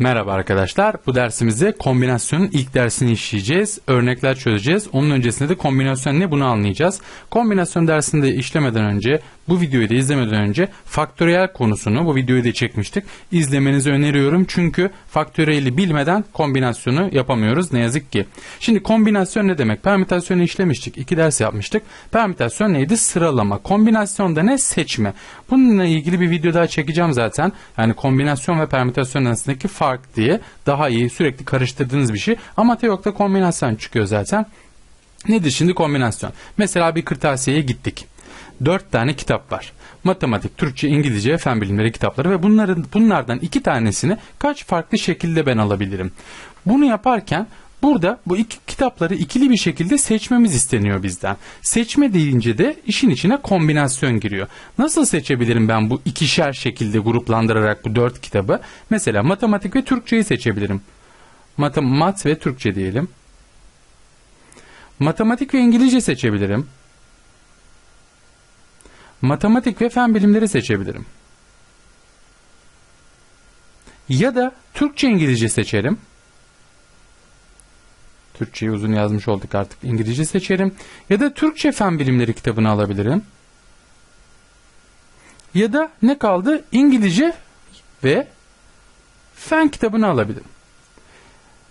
Merhaba arkadaşlar. Bu dersimizde kombinasyonun ilk dersini işleyeceğiz. Örnekler çözeceğiz. Onun öncesinde de kombinasyon ne bunu anlayacağız. Kombinasyon dersinde işlemeden önce bu videoyu da izlemeden önce faktöriyel konusunu bu videoyu da çekmiştik. İzlemenizi öneriyorum çünkü faktöriyeli bilmeden kombinasyonu yapamıyoruz ne yazık ki. Şimdi kombinasyon ne demek? Permütasyonu işlemiştik. İki ders yapmıştık. Permütasyon neydi? Sıralama. Kombinasyonda ne? Seçme. Bununla ilgili bir video daha çekeceğim zaten. Yani kombinasyon ve permütasyon arasındaki fark diye daha iyi sürekli karıştırdığınız bir şey. Ama Teok'ta kombinasyon çıkıyor zaten. Nedir şimdi kombinasyon? Mesela bir kırtasiyeye gittik. Dört tane kitap var. Matematik, Türkçe, İngilizce, fen bilimleri kitapları ve bunların bunlardan iki tanesini kaç farklı şekilde ben alabilirim? Bunu yaparken Burada bu iki kitapları ikili bir şekilde seçmemiz isteniyor bizden. Seçme deyince de işin içine kombinasyon giriyor. Nasıl seçebilirim ben bu ikişer şekilde gruplandırarak bu dört kitabı? Mesela matematik ve Türkçeyi seçebilirim. Mat, mat ve Türkçe diyelim. Matematik ve İngilizce seçebilirim. Matematik ve fen bilimleri seçebilirim. Ya da Türkçe İngilizce seçerim. Türkçeyi uzun yazmış olduk artık. İngilizce seçerim. Ya da Türkçe fen bilimleri kitabını alabilirim. Ya da ne kaldı? İngilizce ve fen kitabını alabilirim.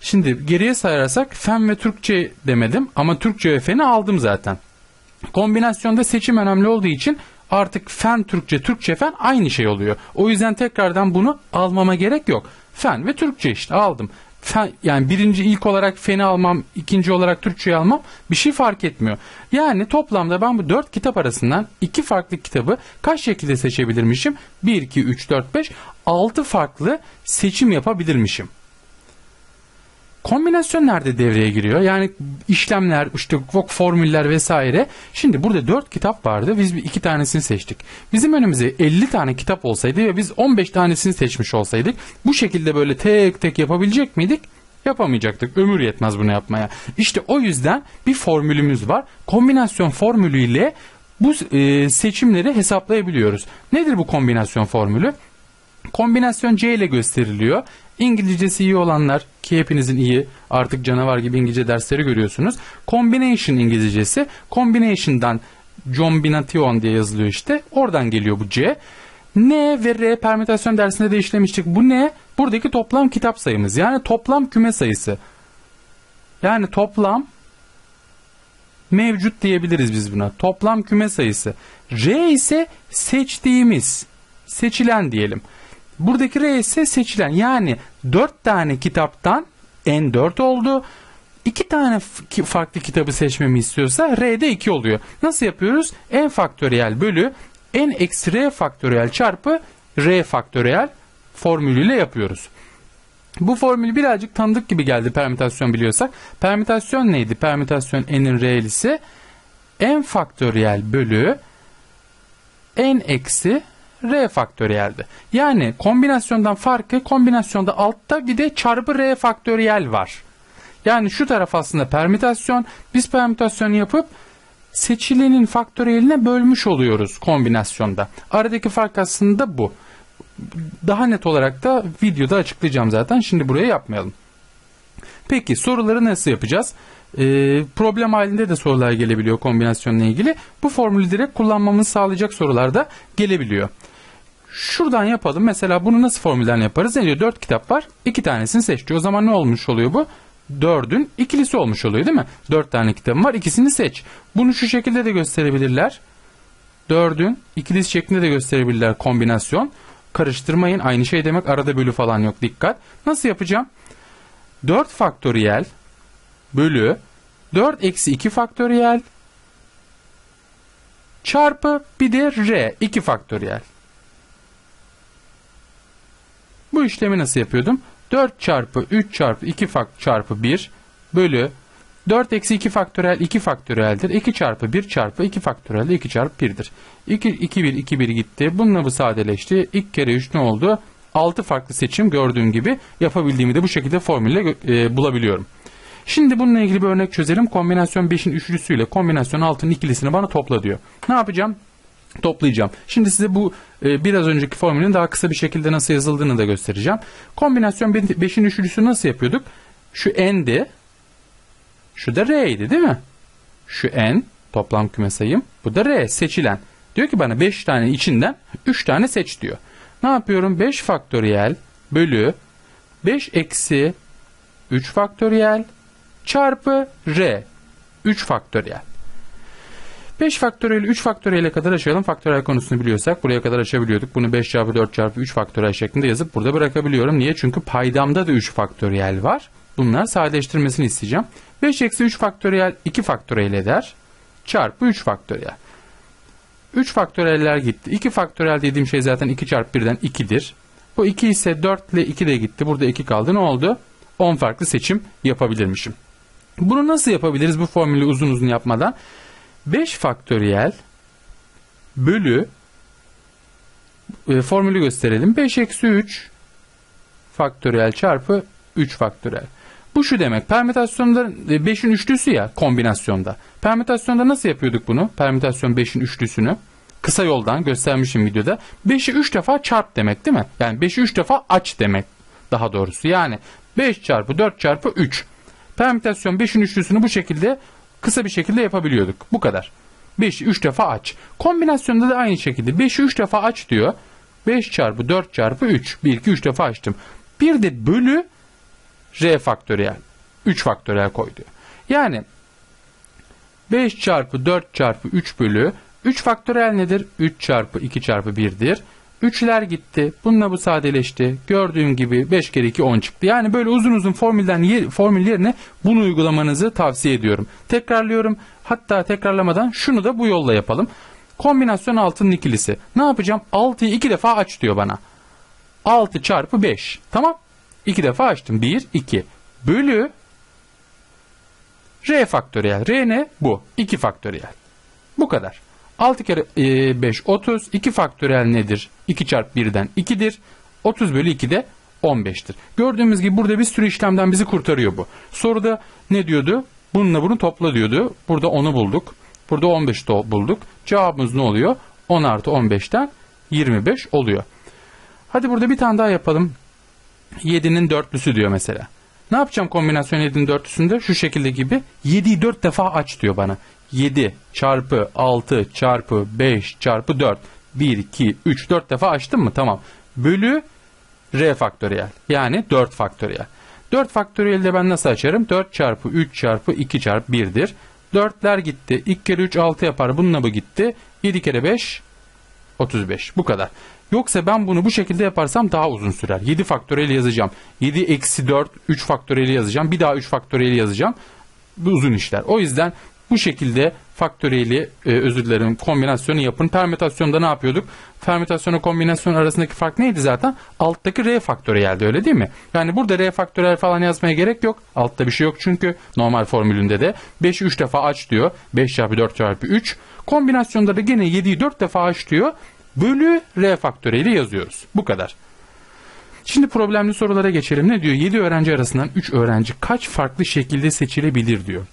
Şimdi geriye sayarsak fen ve Türkçe demedim ama Türkçe ve feni aldım zaten. Kombinasyonda seçim önemli olduğu için artık fen Türkçe, Türkçe fen aynı şey oluyor. O yüzden tekrardan bunu almama gerek yok. Fen ve Türkçe işte aldım fen, yani birinci ilk olarak feni almam, ikinci olarak Türkçeyi almam bir şey fark etmiyor. Yani toplamda ben bu dört kitap arasından iki farklı kitabı kaç şekilde seçebilirmişim? 1, 2, 3, 4, 5, 6 farklı seçim yapabilirmişim. Kombinasyon nerede devreye giriyor? Yani işlemler, işte formüller vesaire. Şimdi burada 4 kitap vardı. Biz iki tanesini seçtik. Bizim önümüze 50 tane kitap olsaydı ve biz 15 tanesini seçmiş olsaydık bu şekilde böyle tek tek yapabilecek miydik? Yapamayacaktık. Ömür yetmez bunu yapmaya. İşte o yüzden bir formülümüz var. Kombinasyon formülüyle bu e, seçimleri hesaplayabiliyoruz. Nedir bu kombinasyon formülü? Kombinasyon C ile gösteriliyor. İngilizcesi iyi olanlar ki hepinizin iyi artık canavar gibi İngilizce dersleri görüyorsunuz. Combination İngilizcesi. Combination'dan combination diye yazılıyor işte. Oradan geliyor bu C. N ve R permütasyon dersinde de işlemiştik. Bu ne? Buradaki toplam kitap sayımız. Yani toplam küme sayısı. Yani toplam mevcut diyebiliriz biz buna. Toplam küme sayısı. R ise seçtiğimiz, seçilen diyelim. Buradaki R ise seçilen. Yani 4 tane kitaptan N4 oldu. 2 tane farklı kitabı seçmemi istiyorsa R'de 2 oluyor. Nasıl yapıyoruz? N faktöriyel bölü N eksi R faktöriyel çarpı R faktöriyel formülüyle yapıyoruz. Bu formül birazcık tanıdık gibi geldi permütasyon biliyorsak. Permütasyon neydi? Permütasyon n'in re'lisi n faktöriyel bölü n eksi r faktöriyeldi. Yani kombinasyondan farkı kombinasyonda altta bir de çarpı r faktöriyel var. Yani şu taraf aslında permütasyon. Biz permütasyon yapıp seçilenin faktöriyeline bölmüş oluyoruz kombinasyonda. Aradaki fark aslında bu. Daha net olarak da videoda açıklayacağım zaten. Şimdi buraya yapmayalım. Peki soruları nasıl yapacağız? Ee, problem halinde de sorular gelebiliyor kombinasyonla ilgili. Bu formülü direkt kullanmamızı sağlayacak sorular da gelebiliyor. Şuradan yapalım. Mesela bunu nasıl formülden yaparız? Ne diyor? 4 kitap var. 2 tanesini seç diyor. O zaman ne olmuş oluyor bu? 4'ün ikilisi olmuş oluyor değil mi? 4 tane kitabım var. ikisini seç. Bunu şu şekilde de gösterebilirler. 4'ün ikilisi şeklinde de gösterebilirler kombinasyon. Karıştırmayın. Aynı şey demek. Arada bölü falan yok. Dikkat. Nasıl yapacağım? 4 faktöriyel bölü 4 eksi 2 faktöriyel çarpı bir de r 2 faktöriyel. Bu işlemi nasıl yapıyordum? 4 çarpı 3 çarpı 2 çarpı 1 bölü 4 eksi 2 faktörel 2 faktöreldir. 2 çarpı 1 çarpı 2 faktörel 2 çarpı 1'dir. 2, 2 1 2 1 gitti. Bununla bu sadeleşti. 2 kere 3 ne oldu? 6 farklı seçim gördüğün gibi yapabildiğimi de bu şekilde formülle e, bulabiliyorum. Şimdi bununla ilgili bir örnek çözelim. Kombinasyon 5'in üçlüsüyle kombinasyon 6'nın ikilisini bana topla diyor. Ne yapacağım? Toplayacağım. Şimdi size bu e, biraz önceki formülün daha kısa bir şekilde nasıl yazıldığını da göstereceğim. Kombinasyon 5'in üçlüsü nasıl yapıyorduk? Şu n'di. Şu da r'ydi değil mi? Şu n toplam küme sayım. Bu da r seçilen. Diyor ki bana 5 tane içinden 3 tane seç diyor. Ne yapıyorum? 5 faktöriyel bölü 5 eksi 3 faktöriyel çarpı r 3 faktöriyel. 5 faktöriyel 3 faktöriyele kadar açalım. Faktöriyel konusunu biliyorsak buraya kadar açabiliyorduk. Bunu 5 çarpı 4 çarpı 3 faktöriyel şeklinde yazıp burada bırakabiliyorum. Niye? Çünkü paydamda da 3 faktöriyel var. Bunlar sadeleştirmesini isteyeceğim. 5 eksi 3 faktöriyel 2 faktöriyel eder. Çarpı 3 faktöriyel. 3 faktöriyeller gitti. 2 faktöriyel dediğim şey zaten 2 çarpı 1'den 2'dir. Bu 2 ise 4 ile 2 de gitti. Burada 2 kaldı. Ne oldu? 10 farklı seçim yapabilirmişim. Bunu nasıl yapabiliriz bu formülü uzun uzun yapmadan? 5 faktöriyel bölü e, formülü gösterelim. 5 eksi 3 faktöriyel çarpı 3 faktöriyel. Bu şu demek. Permütasyonda 5'in e, üçlüsü ya kombinasyonda. Permütasyonda nasıl yapıyorduk bunu? Permütasyon 5'in üçlüsünü. Kısa yoldan göstermişim videoda. 5'i 3 defa çarp demek değil mi? Yani 5'i 3 defa aç demek daha doğrusu. Yani 5 çarpı 4 çarpı 3. Permütasyon 5'in üçlüsünü bu şekilde kısa bir şekilde yapabiliyorduk. Bu kadar. 5'i 3 defa aç. Kombinasyonda da aynı şekilde 5'i 3 defa aç diyor. 5 çarpı 4 çarpı 3. 1, 2, 3 defa açtım. Bir de bölü r faktöriyel. 3 faktöriyel koy diyor. Yani 5 çarpı 4 çarpı 3 bölü 3 faktöriyel nedir? 3 çarpı 2 çarpı 1'dir. 3'ler gitti. Bununla bu sadeleşti. Gördüğüm gibi 5 kere 2 10 çıktı. Yani böyle uzun uzun formülden yer, formül yerine bunu uygulamanızı tavsiye ediyorum. Tekrarlıyorum. Hatta tekrarlamadan şunu da bu yolla yapalım. Kombinasyon altının ikilisi. Ne yapacağım? 6'yı 2 defa aç diyor bana. 6 çarpı 5. Tamam. 2 defa açtım. 1, 2. Bölü R faktöriyel. R ne? Bu. 2 faktöriyel. Bu kadar. 6 kere 5 30. 2 faktöriyel nedir? 2 çarpı 1'den 2'dir. 30 bölü 2 de 15'tir. Gördüğümüz gibi burada bir sürü işlemden bizi kurtarıyor bu. Soruda ne diyordu? Bununla bunu topla diyordu. Burada 10'u bulduk. Burada 15 bulduk. Cevabımız ne oluyor? 10 artı 15'ten 25 oluyor. Hadi burada bir tane daha yapalım. 7'nin dörtlüsü diyor mesela. Ne yapacağım kombinasyon 7'nin dörtlüsünde? Şu şekilde gibi 7'yi 4 defa aç diyor bana. 7 çarpı 6 çarpı 5 çarpı 4. 1, 2, 3, 4 defa açtım mı? Tamam. Bölü r faktöriyel. Yani 4 faktöriyel. 4 faktöriyeli de ben nasıl açarım? 4 çarpı 3 çarpı 2 çarpı 1'dir. 4'ler gitti. 2 kere 3 6 yapar. Bununla bu gitti. 7 kere 5 35. Bu kadar. Yoksa ben bunu bu şekilde yaparsam daha uzun sürer. 7 faktöriyel yazacağım. 7 eksi 4 3 faktöriyel yazacağım. Bir daha 3 faktöriyel yazacağım. Bu uzun işler. O yüzden bu şekilde faktöriyeli e, özür dilerim kombinasyonu yapın. Permütasyonda ne yapıyorduk? Permütasyonla kombinasyon arasındaki fark neydi zaten? Alttaki R faktöriyeldi öyle değil mi? Yani burada R faktöriyel falan yazmaya gerek yok. Altta bir şey yok çünkü normal formülünde de 5'i 3 defa aç diyor. 5 çarpı 4 çarpı 3. Kombinasyonda da gene 7'yi 4 defa aç diyor. Bölü R faktöriyeli yazıyoruz. Bu kadar. Şimdi problemli sorulara geçelim. Ne diyor? 7 öğrenci arasından 3 öğrenci kaç farklı şekilde seçilebilir diyor.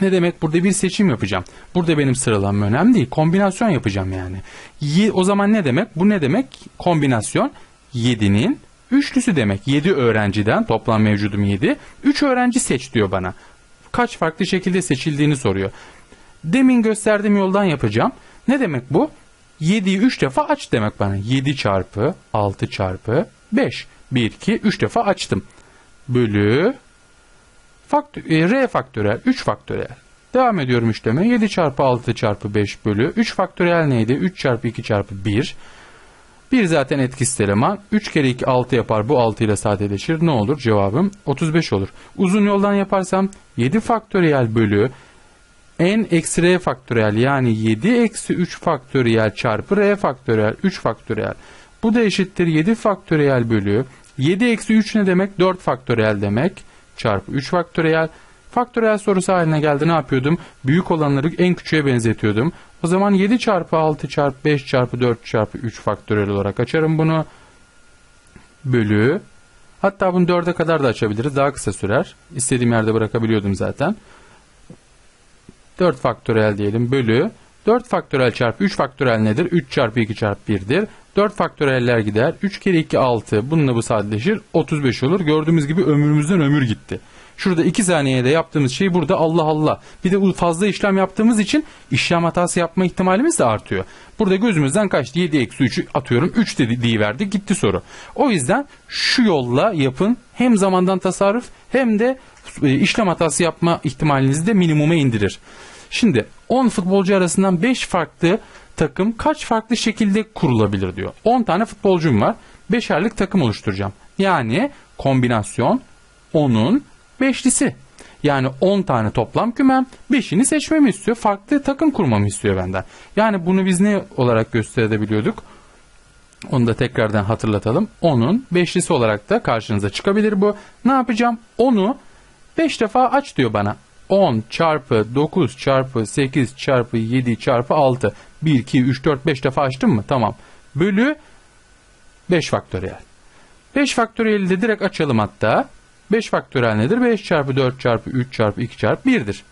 Ne demek? Burada bir seçim yapacağım. Burada benim sıralanma önemli değil. Kombinasyon yapacağım yani. Y o zaman ne demek? Bu ne demek? Kombinasyon 7'nin üçlüsü demek. 7 öğrenciden toplam mevcudum 7. 3 öğrenci seç diyor bana. Kaç farklı şekilde seçildiğini soruyor. Demin gösterdiğim yoldan yapacağım. Ne demek bu? 7'yi 3 defa aç demek bana. 7 çarpı 6 çarpı 5. 1, 2, 3 defa açtım. Bölü faktör, e, R faktörel 3 faktörel. Devam ediyorum işleme. 7 çarpı 6 çarpı 5 bölü 3 faktörel neydi? 3 çarpı 2 çarpı 1. 1 zaten etkisiz eleman. 3 kere 2 6 yapar. Bu 6 ile sadeleşir. Ne olur? Cevabım 35 olur. Uzun yoldan yaparsam 7 faktöriyel bölü n eksi r faktöriyel yani 7 eksi 3 faktöriyel çarpı r faktöriyel 3 faktöriyel. Bu da eşittir 7 faktöriyel bölü 7 eksi 3 ne demek? 4 faktöriyel demek çarpı 3 faktöriyel. Faktöriyel sorusu haline geldi ne yapıyordum? Büyük olanları en küçüğe benzetiyordum. O zaman 7 çarpı 6 çarpı 5 çarpı 4 çarpı 3 faktöriyel olarak açarım bunu. Bölü. Hatta bunu 4'e kadar da açabiliriz. Daha kısa sürer. İstediğim yerde bırakabiliyordum zaten. 4 faktöriyel diyelim bölü 4 faktörel çarpı 3 faktörel nedir? 3 çarpı 2 çarpı 1'dir. 4 faktöreller gider. 3 kere 2 6. Bununla bu sadeleşir. 35 olur. Gördüğümüz gibi ömrümüzden ömür gitti. Şurada 2 saniyede yaptığımız şey burada Allah Allah. Bir de fazla işlem yaptığımız için işlem hatası yapma ihtimalimiz de artıyor. Burada gözümüzden kaçtı? 7 eksi 3'ü atıyorum. 3 dedi verdi gitti soru. O yüzden şu yolla yapın. Hem zamandan tasarruf hem de e, işlem hatası yapma ihtimalinizi de minimuma indirir. Şimdi 10 futbolcu arasından 5 farklı takım kaç farklı şekilde kurulabilir diyor. 10 tane futbolcum var. 5'erlik takım oluşturacağım. Yani kombinasyon 10'un beşlisi. Yani 10 tane toplam kümem 5'ini seçmemi istiyor. Farklı takım kurmamı istiyor benden. Yani bunu biz ne olarak gösterebiliyorduk? Onu da tekrardan hatırlatalım. 10'un beşlisi olarak da karşınıza çıkabilir bu. Ne yapacağım? 10'u 5 defa aç diyor bana. 10 çarpı 9 çarpı 8 çarpı 7 çarpı 6. 1, 2, 3, 4, 5 defa açtım mı? Tamam. Bölü 5 faktöriyel. 5 faktöriyeli de direkt açalım hatta. 5 faktöriyel nedir? 5 çarpı 4 çarpı 3 çarpı 2 çarpı 1'dir.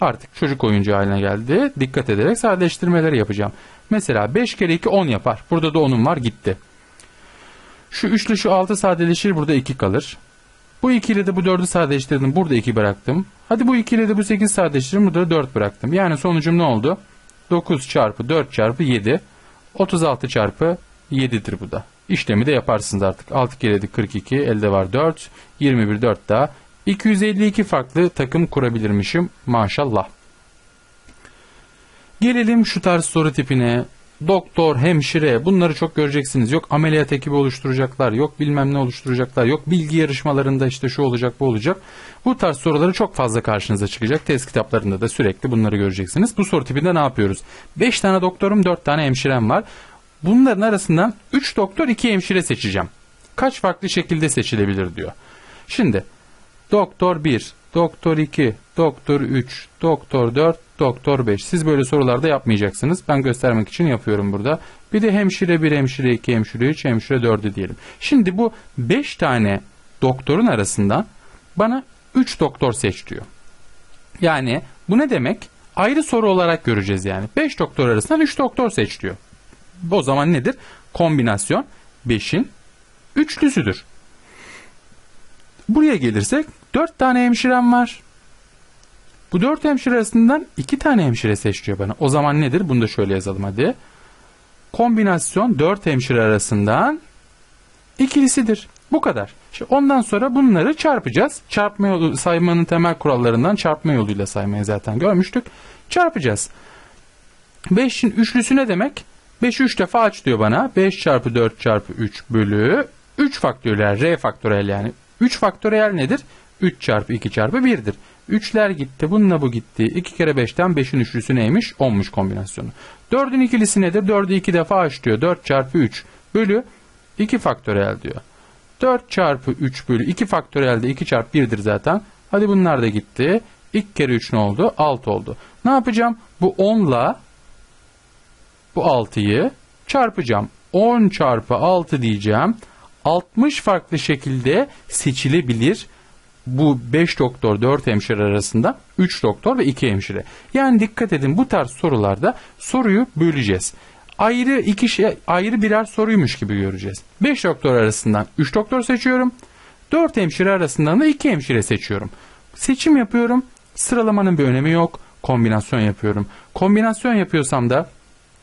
Artık çocuk oyuncu haline geldi. Dikkat ederek sadeleştirmeleri yapacağım. Mesela 5 kere 2 10 yapar. Burada da 10'um var gitti. Şu 3 ile şu 6 sadeleşir burada 2 kalır. Bu 2 ile de bu 4'ü sadeleştirdim. Burada 2 bıraktım. Hadi bu 2 ile de bu 8 sadeleştirdim. Burada 4 bıraktım. Yani sonucum ne oldu? 9 çarpı 4 çarpı 7. 36 çarpı 7'dir bu da. İşlemi de yaparsınız artık. 6 kere 7 42. Elde var 4. 21 4 daha. 252 farklı takım kurabilirmişim. Maşallah. Gelelim şu tarz soru tipine doktor, hemşire bunları çok göreceksiniz. Yok ameliyat ekibi oluşturacaklar, yok bilmem ne oluşturacaklar, yok bilgi yarışmalarında işte şu olacak bu olacak. Bu tarz soruları çok fazla karşınıza çıkacak. Test kitaplarında da sürekli bunları göreceksiniz. Bu soru tipinde ne yapıyoruz? 5 tane doktorum, 4 tane hemşirem var. Bunların arasından 3 doktor, 2 hemşire seçeceğim. Kaç farklı şekilde seçilebilir diyor. Şimdi doktor 1, doktor 2, doktor 3, doktor 4, doktor 5. Siz böyle sorularda yapmayacaksınız. Ben göstermek için yapıyorum burada. Bir de hemşire 1, hemşire 2, hemşire 3, hemşire 4'ü diyelim. Şimdi bu 5 tane doktorun arasından bana 3 doktor seç diyor. Yani bu ne demek? Ayrı soru olarak göreceğiz yani. 5 doktor arasından 3 doktor seç diyor. O zaman nedir? Kombinasyon 5'in üçlüsüdür. Buraya gelirsek 4 tane hemşirem var. Bu 4 hemşire arasından 2 tane hemşire seçiyor bana. O zaman nedir? Bunu da şöyle yazalım hadi. Kombinasyon 4 hemşire arasından ikilisidir. Bu kadar. Şimdi ondan sonra bunları çarpacağız. Çarpma yolu saymanın temel kurallarından çarpma yoluyla saymayı zaten görmüştük. Çarpacağız. 5'in üçlüsü ne demek? 5'i 3 defa aç diyor bana. 5 çarpı 4 çarpı 3 bölü 3 faktöriyel, R faktöriyel yani. 3 faktöriyel nedir? 3 çarpı 2 çarpı 1'dir. 3'ler gitti. Bununla bu gitti. 2 kere 5'ten 5'in üçlüsü neymiş? 10'muş kombinasyonu. 4'ün ikilisi nedir? 4'ü 2 defa aç diyor. 4 çarpı 3 bölü 2 faktöriyel diyor. 4 çarpı 3 bölü 2 faktöriyel de 2 çarpı 1'dir zaten. Hadi bunlar da gitti. 2 kere 3 ne oldu? 6 oldu. Ne yapacağım? Bu 10 ile bu 6'yı çarpacağım. 10 çarpı 6 diyeceğim. 60 farklı şekilde seçilebilir bu 5 doktor 4 hemşire arasında 3 doktor ve 2 hemşire. Yani dikkat edin bu tarz sorularda soruyu böleceğiz. Ayrı iki şey ayrı birer soruymuş gibi göreceğiz. 5 doktor arasından 3 doktor seçiyorum. 4 hemşire arasından da 2 hemşire seçiyorum. Seçim yapıyorum. Sıralamanın bir önemi yok. Kombinasyon yapıyorum. Kombinasyon yapıyorsam da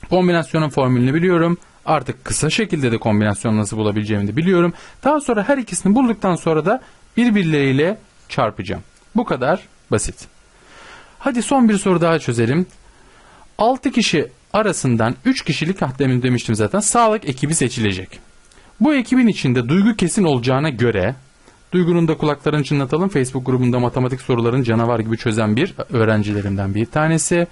kombinasyonun formülünü biliyorum. Artık kısa şekilde de kombinasyon nasıl bulabileceğimi de biliyorum. Daha sonra her ikisini bulduktan sonra da birbirleriyle çarpacağım. Bu kadar basit. Hadi son bir soru daha çözelim. 6 kişi arasından 3 kişilik ah demin demiştim zaten sağlık ekibi seçilecek. Bu ekibin içinde duygu kesin olacağına göre Duygu'nun da kulaklarını çınlatalım. Facebook grubunda matematik soruların canavar gibi çözen bir öğrencilerimden bir tanesi.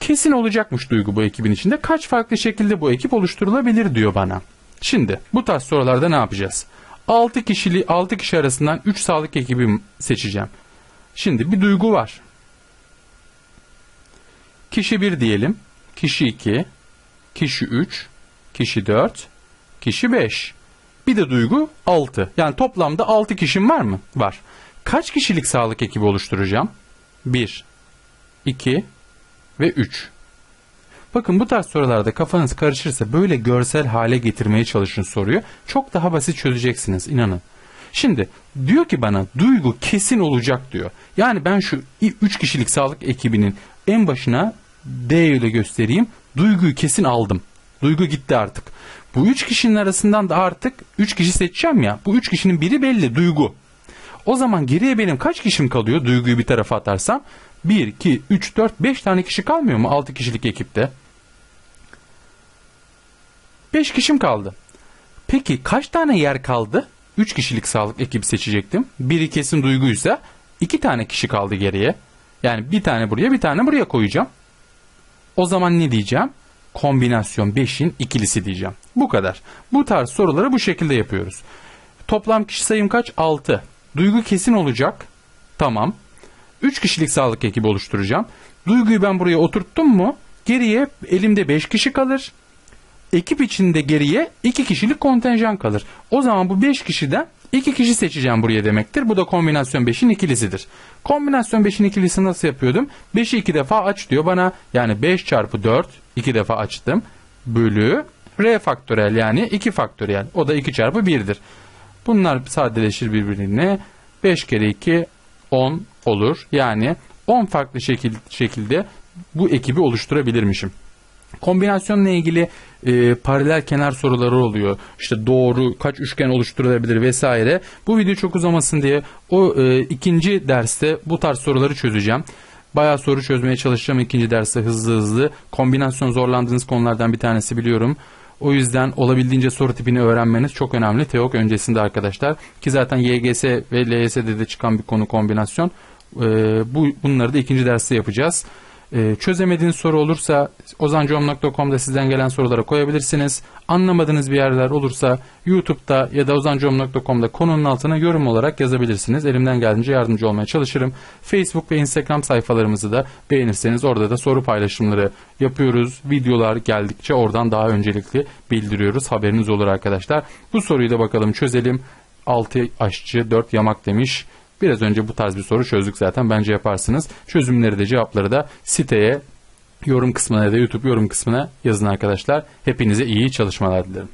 Kesin olacakmış Duygu bu ekibin içinde. Kaç farklı şekilde bu ekip oluşturulabilir diyor bana. Şimdi bu tarz sorularda ne yapacağız? 6 kişili 6 kişi arasından 3 sağlık ekibi seçeceğim. Şimdi bir duygu var. Kişi 1 diyelim. Kişi 2, kişi 3, kişi 4, kişi 5. Bir de duygu 6. Yani toplamda 6 kişim var mı? Var. Kaç kişilik sağlık ekibi oluşturacağım? 1, 2, ve 3. Bakın bu tarz sorularda kafanız karışırsa böyle görsel hale getirmeye çalışın soruyu. Çok daha basit çözeceksiniz inanın. Şimdi diyor ki bana duygu kesin olacak diyor. Yani ben şu 3 kişilik sağlık ekibinin en başına D ile göstereyim. Duyguyu kesin aldım. Duygu gitti artık. Bu 3 kişinin arasından da artık 3 kişi seçeceğim ya. Bu 3 kişinin biri belli duygu. O zaman geriye benim kaç kişim kalıyor duyguyu bir tarafa atarsam? 1, 2, 3, 4, 5 tane kişi kalmıyor mu 6 kişilik ekipte? 5 kişim kaldı. Peki kaç tane yer kaldı? 3 kişilik sağlık ekibi seçecektim. Biri kesin duyguysa 2 tane kişi kaldı geriye. Yani bir tane buraya bir tane buraya koyacağım. O zaman ne diyeceğim? Kombinasyon 5'in ikilisi diyeceğim. Bu kadar. Bu tarz soruları bu şekilde yapıyoruz. Toplam kişi sayım kaç? 6. Duygu kesin olacak. Tamam. 3 kişilik sağlık ekibi oluşturacağım. Duyguyu ben buraya oturttum mu? Geriye elimde 5 kişi kalır. Ekip içinde geriye 2 kişilik kontenjan kalır. O zaman bu 5 kişiden 2 kişi seçeceğim buraya demektir. Bu da kombinasyon 5'in ikilisidir. Kombinasyon 5'in ikilisi nasıl yapıyordum? 5'i 2 defa aç diyor bana. Yani 5 çarpı 4 2 defa açtım. Bölü R faktörel yani 2 faktöriyel. O da 2 çarpı 1'dir. Bunlar sadeleşir birbirine. 5 kere 2 10 olur. Yani 10 farklı şekil, şekilde bu ekibi oluşturabilirmişim. Kombinasyonla ilgili e, paralel kenar soruları oluyor. İşte doğru kaç üçgen oluşturulabilir vesaire. Bu video çok uzamasın diye o e, ikinci derste bu tarz soruları çözeceğim. Bayağı soru çözmeye çalışacağım ikinci derste hızlı hızlı. Kombinasyon zorlandığınız konulardan bir tanesi biliyorum. O yüzden olabildiğince soru tipini öğrenmeniz çok önemli. TEOK öncesinde arkadaşlar. Ki zaten YGS ve LYS'de de çıkan bir konu kombinasyon. Ee, bu Bunları da ikinci derste yapacağız. Ee, çözemediğiniz soru olursa ozancom.com'da sizden gelen sorulara koyabilirsiniz. Anlamadığınız bir yerler olursa YouTube'da ya da ozancom.com'da konunun altına yorum olarak yazabilirsiniz. Elimden geldiğince yardımcı olmaya çalışırım. Facebook ve Instagram sayfalarımızı da beğenirseniz orada da soru paylaşımları yapıyoruz. Videolar geldikçe oradan daha öncelikli bildiriyoruz. Haberiniz olur arkadaşlar. Bu soruyu da bakalım çözelim. 6 aşçı 4 yamak demiş. Biraz önce bu tarz bir soru çözdük zaten. Bence yaparsınız. Çözümleri de cevapları da siteye yorum kısmına ya da YouTube yorum kısmına yazın arkadaşlar. Hepinize iyi çalışmalar dilerim.